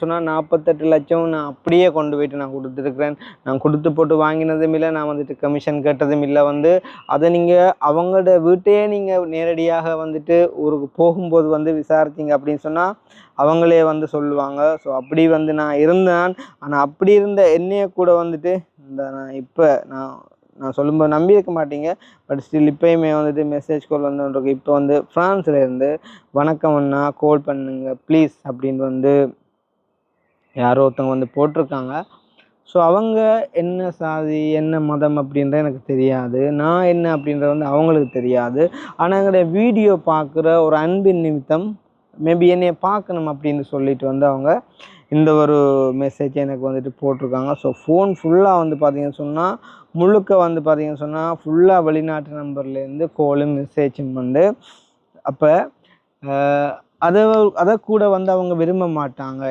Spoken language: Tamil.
சொன்னால் நாற்பத்தெட்டு லட்சம் நான் அப்படியே கொண்டு போயிட்டு நான் கொடுத்துருக்குறேன். நான் கொடுத்து போட்டு வாங்கினதும் இல்லை நான் வந்துட்டு கமிஷன் கேட்டதும் இல்லை. வந்து அதை நீங்கள் அவங்களோட வீட்டையே நீங்கள் நேரடியாக வந்துட்டு ஊருக்கு போகும்போது வந்து விசாரிச்சிங்க அப்படின்னு சொன்னால் அவங்களே வந்து சொல்லுவாங்க. ஸோ அப்படி வந்து நான் இருந்தேன். ஆனால் அப்படி இருந்த என்னையை கூட வந்துட்டு இந்த நான் இப்போ நான் நான் சொல்லும்போது நம்பி இருக்க மாட்டீங்க. பட் ஸ்டில் இப்போயுமே வந்துட்டு மெசேஜ் கால் வந்துருக்கு இப்போ வந்து ஃப்ரான்ஸில் இருந்து வணக்கம் அண்ணா கால் பண்ணுங்க ப்ளீஸ் அப்படின்னு வந்து யாரோ ஒருத்தவங்க வந்து போட்டிருக்காங்க. ஸோ அவங்க என்ன சாதி என்ன மதம் அப்படின்றது எனக்கு தெரியாது. நான் என்ன அப்படின்றது வந்து அவங்களுக்கு தெரியாது. ஆனால் எங்களுடைய வீடியோ பார்க்குற ஒரு அன்பின் நிமித்தம் மேபி என்னையை பார்க்கணும் அப்படின்னு சொல்லிட்டு வந்து அவங்க இந்த ஒரு மெசேஜ் எனக்கு வந்துட்டு போட்டிருக்காங்க. ஸோ ஃபோன் ஃபுல்லாக வந்து பார்த்தீங்கன்னு சொன்னால் முழுக்க வந்து பார்த்தீங்கன்னு சொன்னால் ஃபுல்லாக வெளிநாட்டு நம்பர்லேருந்து கோலும் மெசேஜும் வந்து அப்போ அதை அதை கூட வந்து அவங்க விரும்ப மாட்டாங்க.